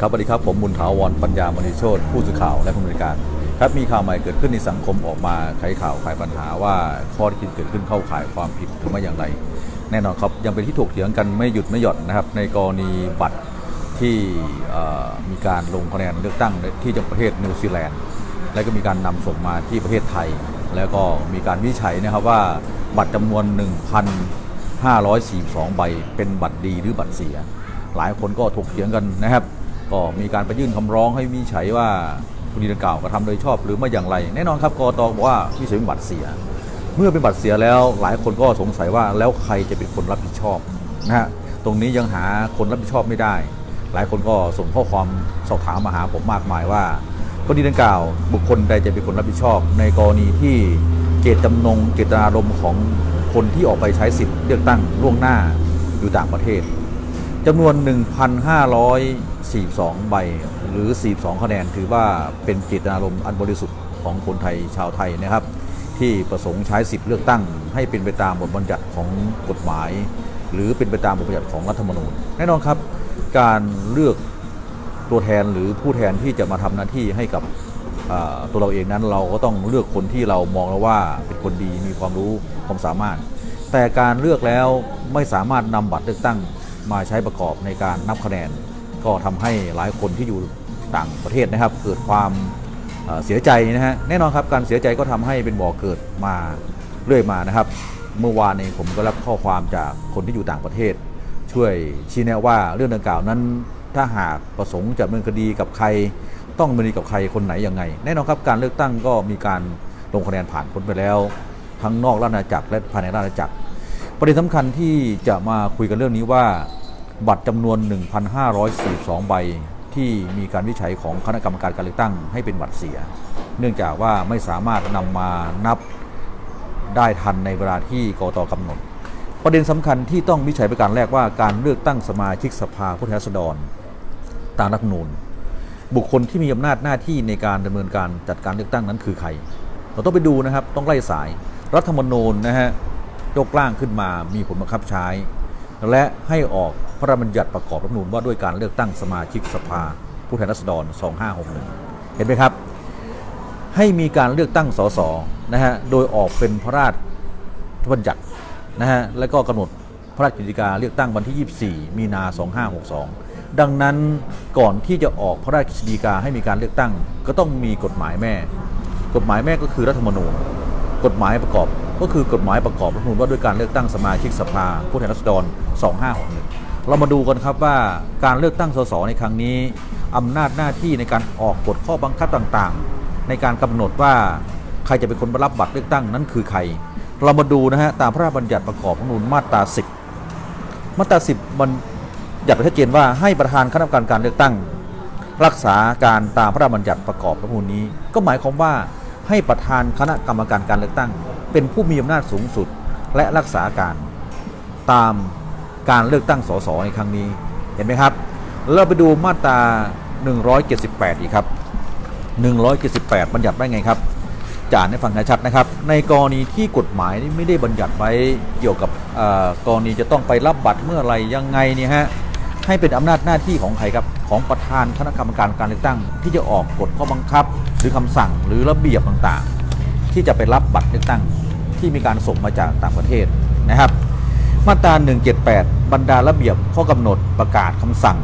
ครับสวัสดีครับ ผมบุญถาวรปัญญามณีโชตผู้สื่อข่าวและผู้บริการ ครับมีข่าวใหม่เกิดขึ้นในสังคมออกมาไขข่าวไขปัญหาว่าข้อเท็จจริงเกิดขึ้นเข้าข่ายความผิดหรือไม่อย่างไร แน่นอนครับยังเป็นที่ถกเถียงกันไม่หยุดไม่หย่อนนะครับ ในกรณีบัตรที่มีการลงคะแนนเลือกตั้งที่จังหวัดประเทศนิวซีแลนด์และก็มีการนำส่งมาที่ประเทศไทย แล้วก็มีการวิจัยนะครับว่าบัตรจำนวน 1,542 ใบ เป็นบัตรดีหรือบัตรเสีย หลายคนก็ถกเถียงกันนะครับ ก็มีการไปยื่นคำร้องให้วิจัยว่าคดีดังกล่าวกระทำโดยชอบหรือไม่อย่างไร แน่นอนครับกรกตบอกว่าวิจัยเป็นบัตรเสีย เมื่อเป็นบัตรเสียแล้วหลายคนก็สงสัยว่าแล้วใครจะเป็นคนรับผิดชอบนะฮะตรงนี้ยังหาคนรับผิดชอบไม่ได้ หลายคนก็ส่งข้อความสอบถามมาหาผมมากมายว่ากรณีดังกล่าว บุคคลใดจะเป็นคนรับผิดชอบ ในกรณีที่เจตจำนงเจตนารมณ์ของคนที่ออกไปใช้สิทธิ์เลือกตั้งล่วงหน้าอยู่ต่างประเทศ จำนวน 1,542 ใบ หรือ 42 คะแนน ถือว่าเป็นเจตนารมณ์อันบริสุทธิ์ของคนไทยชาวไทยนะครับ ที่ประสงค์ใช้สิทธิ์เลือกตั้ง ให้เป็นไปตามบทบัญญัติของกฎหมาย หรือเป็นไปตามบทบัญญัติของรัฐธรรมนูญ แน่นอนครับ การเลือกตัวแทนหรือผู้แทนที่จะมาทำหน้าที่ให้กับตัวเราเองนั้นเราก็ต้องเลือกคนที่เรามองแล้วว่าเป็นคนดีมีความรู้ความสามารถ แต่การเลือกแล้วไม่สามารถนำบัตรเลือกตั้ง มาใช้ประกอบในการนับคะแนน ก็ทำให้หลายคนที่อยู่ต่างประเทศนะครับ เกิดความเสียใจนะฮะแน่นอนครับการเสียใจก็ทำให้เป็นบ่อเกิดมาเรื่อยมานะครับ เมื่อวานเองผมก็รับข้อความจากคนที่อยู่ต่างประเทศ ช่วยชี้แนะว่าเรื่องดังกล่าวนั้นถ้าหากประสงค์จะดำเนินคดีกับใคร ต้องดำเนินคดีกับใครคนไหนยังไง แน่นอนครับการเลือกตั้งก็มีการลงคะแนนผ่านพ้นไปแล้ว ทั้งนอกราชอาณาจักรและภายในราชอาณาจักร ประเด็นสำคัญที่จะมาคุยกันเรื่องนี้ว่า บัตรจำนวน 1,542 ใบ ที่มีการวิจัยของคณะกรรมการการเลือกตั้งให้เป็นบัตรเสีย เนื่องจากว่าไม่สามารถนำมานับได้ทันในเวลาที่กตกำหนด ประเด็นสำคัญที่ต้องวิจัยประการแรกว่าการเลือกตั้งสมาชิกสภาผู้แทนราษฎรตามรัฐมนูญบุคคลที่มีอำนาจหน้าที่ในการดำเนินการจัดการเลือกตั้งนั้นคือใคร เราต้องไปดูนะครับต้องไล่สายรัฐธรรมนูญนะฮะยกร่างขึ้นมามีผลบังคับใช้ และให้ออก พระราชบัญญัติประกอบรัฐธรรมนูญว่าด้วยการเลือกตั้งสมาชิกสภาผู้แทนราษฎร 2561 เห็นไหมครับ ให้มีการเลือกตั้งสสนะฮะโดยออกเป็นพระราชบัญญัตินะฮะและก็กำหนดพระราชกิจการเลือกตั้งวันที่ 24 มีนา 2562 ดังนั้นก่อนที่จะออกพระราชกิจการให้มีการเลือกตั้ง ก็ต้องมีกฎหมายแม่ กฎหมายแม่ก็คือรัฐธรรมนูญ กฎหมายประกอบก็คือกฎหมายประกอบรัฐธรรมนูญว่าด้วยการเลือกตั้งสมาชิกสภาผู้แทนราษฎร 2561 เรามาดูกันครับว่าการเลือกตั้งสสในครั้งนี้อำนาจหน้าที่ในการออกกฎข้อบังคับต่างๆ ในการกำหนดว่าใครจะเป็นคนรับบัตรเลือกตั้งนั้นคือใคร เรามาดูนะฮะตามพระราชบัญญัติประกอบรัฐธรรมนูญมาตรา 10 มาตรา 10 มันอยากไปชัดเจนว่าให้ประธานคณะกรรมการการเลือกตั้ง รักษาการตามพระราชบัญญัติประกอบรัฐธรรมนูญนี้ ก็หมายความว่าให้ประธานคณะกรรมการการเลือกตั้ง เป็นผู้มีอำนาจสูงสุดและรักษาการตาม การเลือกตั้งสสในครั้งนี้เห็นไหมครับ เราไปดูมาตรา 178 อีกครับ 178 บัญญัติไว้ไงครับจ่านให้ฟังชัดนะครับ ในกรณีที่กฎหมายนี่ไม่ได้บัญญัติไว้เกี่ยวกับกรณีจะต้องไปรับบัตรเมื่อไหรยังไงเนี่ยฮะให้เป็นอำนาจหน้าที่ของใครครับของประธานคณะกรรมการการเลือกตั้ง ที่จะออกกฎข้อบังคับ หรือคำสั่งหรือระเบียบต่างๆ ที่จะไปรับบัตรเลือกตั้งที่มีการส่งมาจากต่างประเทศนะครับ มาตรา 178 บรรดาระเบียบข้อกำหนดประกาศคำสั่ง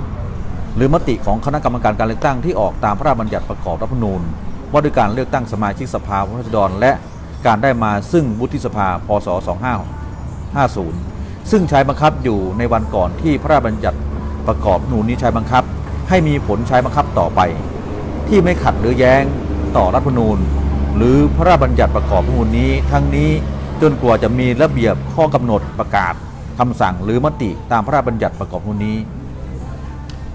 หรือมติของคณะกรรมการการเลือกตั้งที่ออกตามพระราชบัญญัติประกอบรัฐธรรมนูญ ว่าด้วยการเลือกตั้งสมาชิกสภาผู้แทนราษฎรและการได้มาซึ่งวุฒิสภา พศ 2550 ซึ่งใช้บังคับอยู่ในวันก่อนที่พระราชบัญญัติประกอบนูญนี้ใช้บังคับ ให้มีผลใช้บังคับต่อไป ที่ไม่ขัดหรือแย้งต่อรัฐธรรมนูญ หรือพระราชบัญญัติประกอบนูญนี้ทั้งนี้จนกว่าจะมีระเบียบข้อกำหนดประกาศ คำสั่งหรือมติตามพระราชบัญญัติประกอบนูญนี้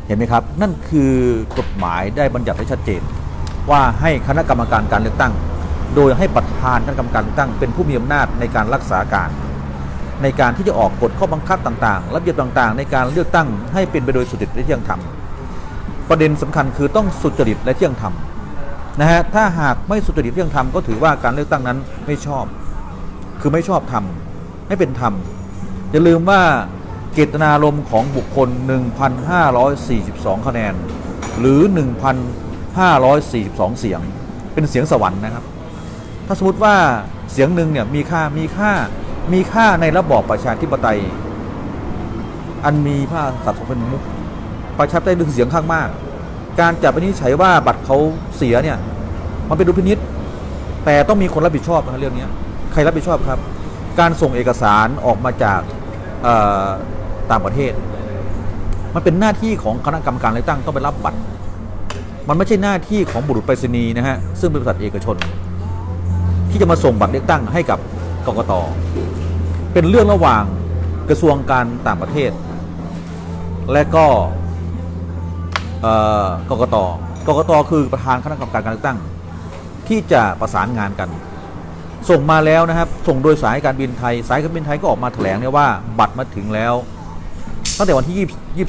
เห็นไหมครับ นั่นคือกฎหมายได้บัญญัติไว้ชัดเจน ว่าให้คณะกรรมการการเลือกตั้ง โดยให้ประธานคณะกรรมการเลือกตั้ง เป็นผู้มีอำนาจในการรักษาการ ในการที่จะออกกฎข้อบังคับต่างๆ ระเบียบต่างๆ ในการเลือกตั้งให้เป็นไปโดยสุจริตและเที่ยงธรรมประเด็นสำคัญคือต้องสุจริตและเที่ยงธรรมนะฮะถ้าหากไม่สุจริตเที่ยงธรรมก็ถือว่าการเลือกตั้งนั้นไม่ชอบ คือไม่ชอบธรรมไม่เป็นธรรม อย่าลืมว่าเจตนารมณ์ของบุคคล 1,542 คะแนน หรือ 1,542 เสียง เป็นเสียงสวรรค์นะครับ ถ้าสมมติว่าเสียงหนึ่งเนี่ยมีค่ามีค่ามีค่าในระบอบประชาธิปไตย อันมีพระสัตว์ทรงเป็นมุขประชาธิปไตยคือเสียงข้างมาก การจับไปนี้ใช้ว่าบัตรเขาเสียเนี่ยมันเป็นดุลพินิษแต่ต้องมีคนรับผิดชอบนะเรื่องนี้ใครรับผิดชอบครับ การส่งเอกสารออกมาจาก ต่างประเทศ มันเป็นหน้าที่ของคณะกรรมการเลือกตั้งต้องไปรับบัตร มันไม่ใช่หน้าที่ของบุรุษไปรษณีย์นะฮะซึ่งเป็นบริษัทเอกชน ที่จะมาส่งบัตรเลือกตั้งให้กับกกตเป็นเรื่องระหว่างกระทรวงการต่างประเทศ และก็กกตกกตคือประธานคณะกรรมการการเลือกตั้ง ที่จะประสานงานกัน ส่งมาแล้วนะครับ ส่งโดยสายการบินไทย สายการบินไทยก็ออกมาแถลงเนี่ยว่าบัตรมาถึงแล้วตั้งแต่วันที่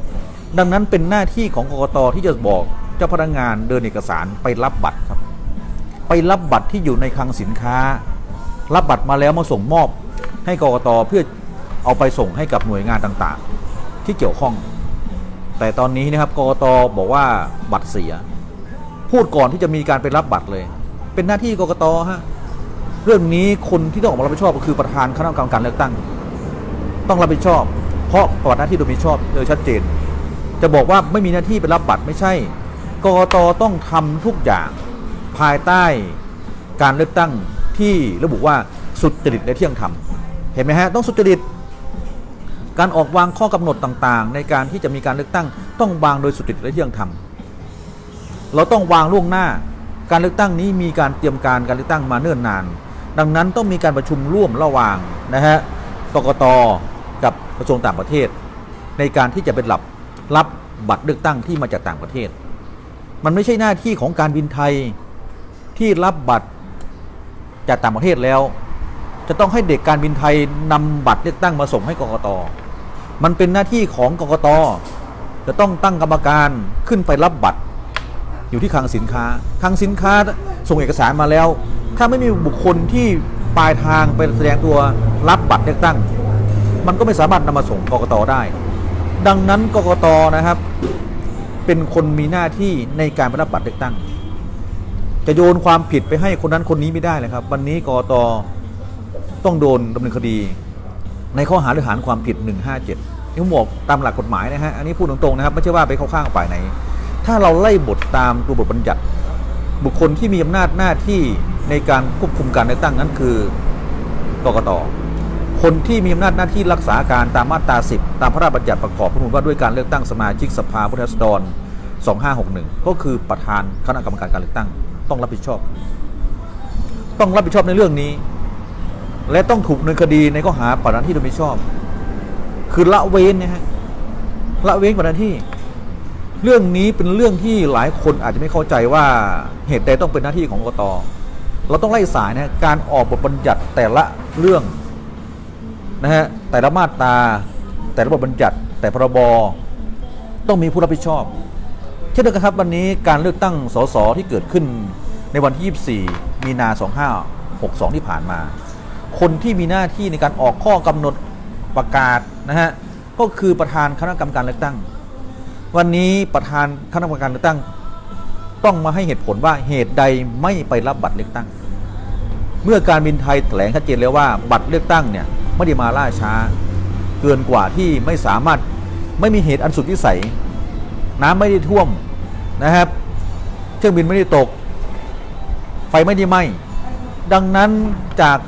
23 ดังนั้นเป็นหน้าที่ของกกตที่จะบอกเจ้าพนักงานเดินเอกสารไปรับบัตรครับ ไปรับบัตรที่อยู่ในคลังสินค้า รับบัตรมาแล้วมาส่งมอบให้กกตเพื่อเอาไปส่งให้กับหน่วยงานต่างๆ ที่เกี่ยวข้อง แต่ตอนนี้นะครับกกตบอกว่าบัตรเสีย พูดก่อนที่จะมีการไปรับบัตรเลย เป็นหน้าที่กกตฮะ เรื่องนี้คนที่ต้องออกมารับผิดชอบก็คือประธานคณะกรรมการเลือกตั้ง ต้องรับผิดชอบ เพราะประวัติหน้าที่โดยมิชอบโดยชัดเจน จะบอกว่าไม่มีหน้าที่ไปรับบัตรไม่ใช่กกตต้องทำทุกอย่างภายใต้การเลือกตั้งที่ระบุว่าสุจริตและเที่ยงธรรมเห็นไหมฮะต้องสุจริต การออกวางข้อกำหนดต่างๆ ในการที่จะมีการเลือกตั้ง ต้องวางโดยสุจริตและเที่ยงธรรมเราต้องวางล่วงหน้า การเลือกตั้งนี้มีการเตรียมการการเลือกตั้งมาเนิ่นนาน ดังนั้นต้องมีการประชุมร่วมระหว่างนะฮะกกตกับกระทรวงต่างประเทศ ในการที่จะเป็นรับรับบัตรเลือกตั้งที่มาจากต่างประเทศ มันไม่ใช่หน้าที่ของการบินไทยที่รับบัตรจากต่างประเทศแล้ว จะต้องให้เด็กการบินไทยนำบัตรเลือกตั้งมาส่งให้กกต มันเป็นหน้าที่ของกกต จะต้องตั้งกรรมการขึ้นไปรับบัตร อยู่ที่คลังสินค้า คลังสินค้าส่งเอกสารมาแล้ว ถ้าไม่มีบุคคลที่ปลายทางไปแสดงตัวรับบัตรเลือกตั้ง มันก็ไม่สามารถนำมาส่งกกตได้ ดังนั้นกกตนะครับ เป็นคนมีหน้าที่ในการรับบัตรเลือกตั้ง จะโยนความผิดไปให้คนนั้นคนนี้ไม่ได้เลยครับ วันนี้กกตต้องโดนดำเนินคดี ในข้อหาหรือหารความผิด 157นี่ผมบอกตามหลักกฎหมายนะฮะอันนี้พูดตรงๆนะครับไม่ใช่ว่าไปเข้าข้างฝ่ายไหน ถ้าเราไล่บทตามตัวบทบัญญัติ บุคคลที่มีอำนาจหน้าที่ในการควบคุมการเลือกตั้งนั้นคือกกตคนที่มีอำนาจหน้าที่รักษาการตามมาตรา 10 ตามพระราชบัญญัติประกอบพระราชบัญว่าด้วยการเลือกตั้งสมาชิกสภาผู้แทนราษฎร 2561 ก็คือประธานคณะกรรมการการเลือกตั้ง ต้องรับผิดชอบ ต้องรับผิดชอบในเรื่องนี้ และต้องถูกดำเนินคดีในข้อหาปฏิบัติหน้าที่โดยมิชอบ คือละเว้นนะฮะละเว้นปฏิบัติหน้าที่ เรื่องนี้เป็นเรื่องที่หลายคนอาจจะไม่เข้าใจว่าเหตุใดต้องเป็นหน้าที่ของกตเราต้องไล่สายนะการออกบทบัญญัติแต่ละเรื่องนะฮะแต่ละมาตราแต่ละบทบัญญัติ แต่พรบต้องมีผู้รับผิดชอบ เช่นเดียวกันครับวันนี้การเลือกตั้งสสที่เกิดขึ้นในวันที่ 24 มีนา 2562 ที่ผ่านมา คนที่มีหน้าที่ในการออกข้อกำหนดประกาศนะฮะก็คือประธานคณะกรรมการเลือกตั้ง วันนี้ประธานคณะกรรมการเลือกตั้ง ต้องมาให้เหตุผลว่าเหตุใดไม่ไปรับบัตรเลือกตั้ง เมื่อการบินไทยแถลงชัดเจนแล้วว่าบัตรเลือกตั้งเนี่ยไม่ได้มาล่าช้า เกินกว่าที่ไม่สามารถไม่มีเหตุอันสุดวิสัย น้ำไม่ได้ท่วมนะครับเครื่องบินไม่ได้ตก ไฟไม่ได้ไหม้ดังนั้นจาก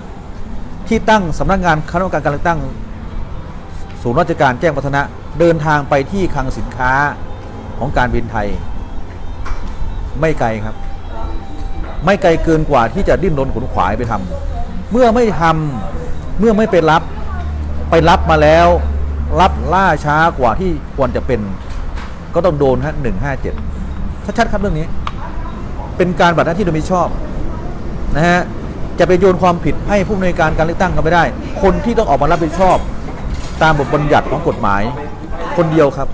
ที่ตั้งสำนักงานคณะกรรมการการเลือกตั้ง ศูนย์ราชการแจ้งวัฒนะ เดินทางไปที่คลังสินค้าของการบินไทย ไม่ไกลครับ ไม่ไกลเกินกว่าที่จะดิ้นรนขนขวายไปทำเมื่อไม่ทำเมื่อไม่ไปรับไปรับมาแล้ว รับล่าช้ากว่าที่ควรจะเป็น ก็ต้องโดนฮะหนึ่งห้าเจ็ดชัดๆครับเรื่องนี้ เป็นการบัตรหน้าที่โดยมิชอบนะฮะจะไปโยนความผิดให้ผู้อำนวยการการเลือกตั้งก็ไม่ได้ คนที่ต้องออกมารับผิดชอบ ตามบทบัญญัติของกฎหมาย คนเดียวครับ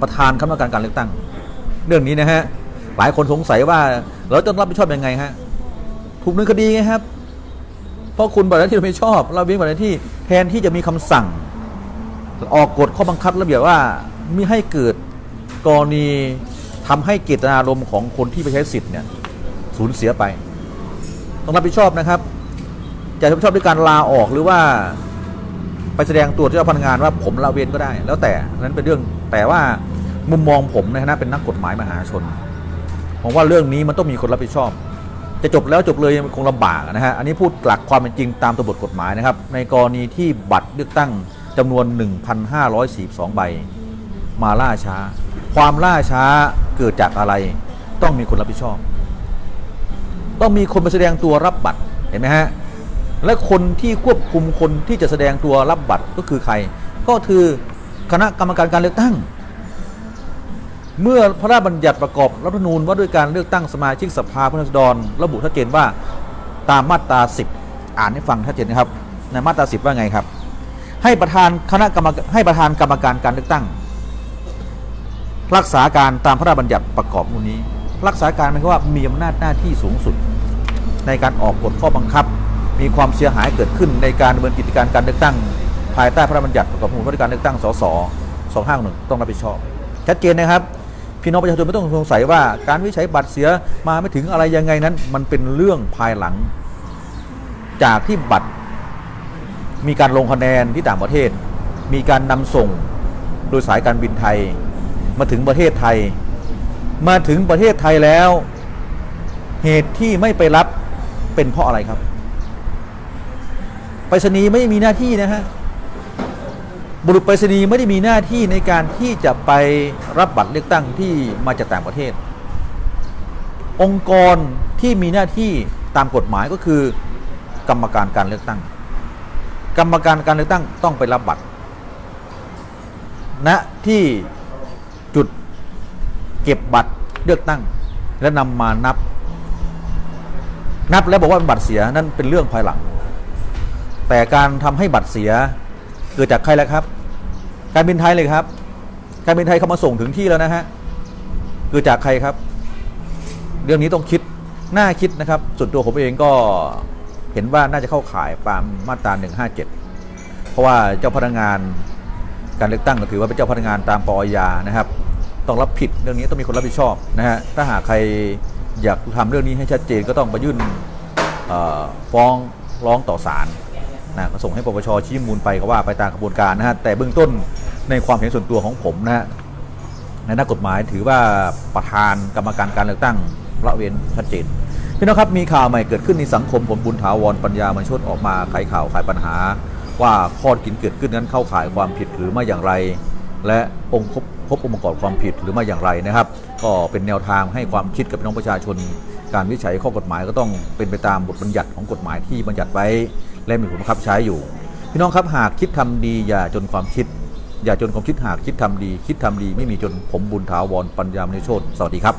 ประธานคณะกรรมการการเลือกตั้ง เรื่องนี้นะฮะหลายคนสงสัยว่าเราจะรับผิดชอบยังไงฮะถูกนินคดีไงครับ เพราะคุณบัตรหน้าที่เราไม่ชอบ เราเว้นบัตรหน้าที่แทนที่จะมีคำสั่ง ออกกฎข้อบังคับระเบียบว่ามิให้เกิดกรณีทำให้เจตนารมณ์ของคนที่ไปใช้สิทธิ์เนี่ยสูญเสียไป ต้องรับผิดชอบนะครับ จะรับผิดชอบด้วยการลาออกหรือว่า ไปแสดงตัวเจ้าพนักงานว่าผมละเว้นก็ได้ แล้วแต่นั้นเป็นเรื่องแต่ว่ามุมมองผมในฐานะเป็นนักกฎหมายมหาชนผมว่าเรื่องนี้มันต้องมีคนรับผิดชอบ จะจบแล้วจบเลยมันคงลำบากนะฮะอันนี้พูดหลักความเป็นจริงตามตัวบทกฎหมายนะครับ ในกรณีที่บัตรเลือกตั้งจำนวน 1,542 ใบ มาล่าช้า ความล่าช้าเกิดจากอะไร ต้องมีคนรับผิดชอบ ต้องมีคนไปแสดงตัวรับบัตรเห็นไหมฮะ และคนที่ควบคุมคนที่จะแสดงตัวรับบัตรก็คือใคร ก็คือคณะกรรมการการเลือกตั้ง เมื่อพระราชบัญญัติประกอบรัฐธรรมนูญว่าด้วยการเลือกตั้งสมาชิกสภาผู้แทนราษฎรระบุชัดเจนว่าตามมาตรา10 อ่านให้ฟังชัดเจนนะครับในมาตรา10ว่าไงครับ ให้ประธานคณะกรรมการให้ประธานกรรมการการเลือกตั้ง รักษาการตามพระราชบัญญัติประกอบมนูญนี้ รักษาการหมายความว่ามีอำนาจหน้าที่สูงสุด ในการออกกฎข้อบังคับ มีความเสียหายเกิดขึ้นในการดำเนินกิจการการเลือกตั้ง ภายใต้พระราชบัญญัติประกอบรัฐธรรมนูญว่าด้วยการเลือกตั้งสส2561ต้องรับผิดชอบ ชัดเจนนะครับ พี่น้องประชาชนไม่ต้องสงสัยว่าการวิจัยบัตรเสียมาไม่ถึงอะไรยังไงนั้น มันเป็นเรื่องภายหลัง จากที่บัตร มีการลงคะแนนที่ต่างประเทศ มีการนำส่งโดยสายการบินไทย มาถึงประเทศไทย มาถึงประเทศไทยแล้ว เหตุที่ไม่ไปรับเป็นเพราะอะไรครับ ไปรษณีย์ไม่ได้มีหน้าที่นะฮะบุรุษไปรษณีย์ไม่ได้มีหน้าที่ในการที่จะไปรับบัตรเลือกตั้งที่มาจากต่างประเทศ องค์กรที่มีหน้าที่ตามกฎหมายก็คือ กรรมการการเลือกตั้ง กรรมการการเลือกตั้งต้องไปรับบัตรณที่จุดเก็บบัตรเลือกตั้ง และนำมานับ นับแล้วบอกว่าเป็นบัตรเสียนั่นเป็นเรื่องภายหลัง แต่การทำให้บัตรเสียเกิดจากใครแล้วครับ การบินไทยเลยครับ การบินไทยเขามาส่งถึงที่แล้วนะฮะเกิดจากใครครับ เรื่องนี้ต้องคิดน่าคิดนะครับส่วนตัวผมเองก็เห็นว่าน่าจะเข้าข่ายตามมาตรา 157 เพราะว่าเจ้าพนักงานการเลือกตั้งก็ถือว่าเป็นเจ้าพนักงานตามปอยานะครับ ต้องรับผิดเรื่องนี้ต้องมีคนรับผิดชอบนะฮะถ้าหากใครอยากทำเรื่องนี้ให้ชัดเจนก็ต้องไปยื่นฟ้องร้องต่อศาล นะก็ส่งให้ปปชชี้มูลไปก็ว่าไปตามกระบวนการนะฮะแต่เบื้องต้นในความเห็นส่วนตัวของผมนะฮะในนักกฎหมายถือว่าประธานกรรมการการเลือกตั้งละเว้นชัดเจนพี่น้องครับมีข่าวใหม่เกิดขึ้นในสังคมผลบุญถาวรปัญญามันชดออกมาไขข่าวไขปัญหา ว่าข้อกินเกิดขึ้นนั้นเข้าข่ายความผิดหรือไม่อย่างไร และองค์ครบครบองค์ประกอบความผิดหรือไม่อย่างไรนะครับ ก็เป็นแนวทางให้ความคิดกับพี่น้องประชาชน การวิจัยข้อกฎหมายก็ต้องเป็นไปตามบทบัญญัติของกฎหมายที่บัญญัติไว้ และมีผลบังคับใช้อยู่ พี่น้องครับหากคิดทำดีอย่าจนความคิด อย่าจนความคิดหากคิดทำดี คิดทำดีไม่มีจนผมบุญถาวรปัญญามณิโชตสวัสดีครับ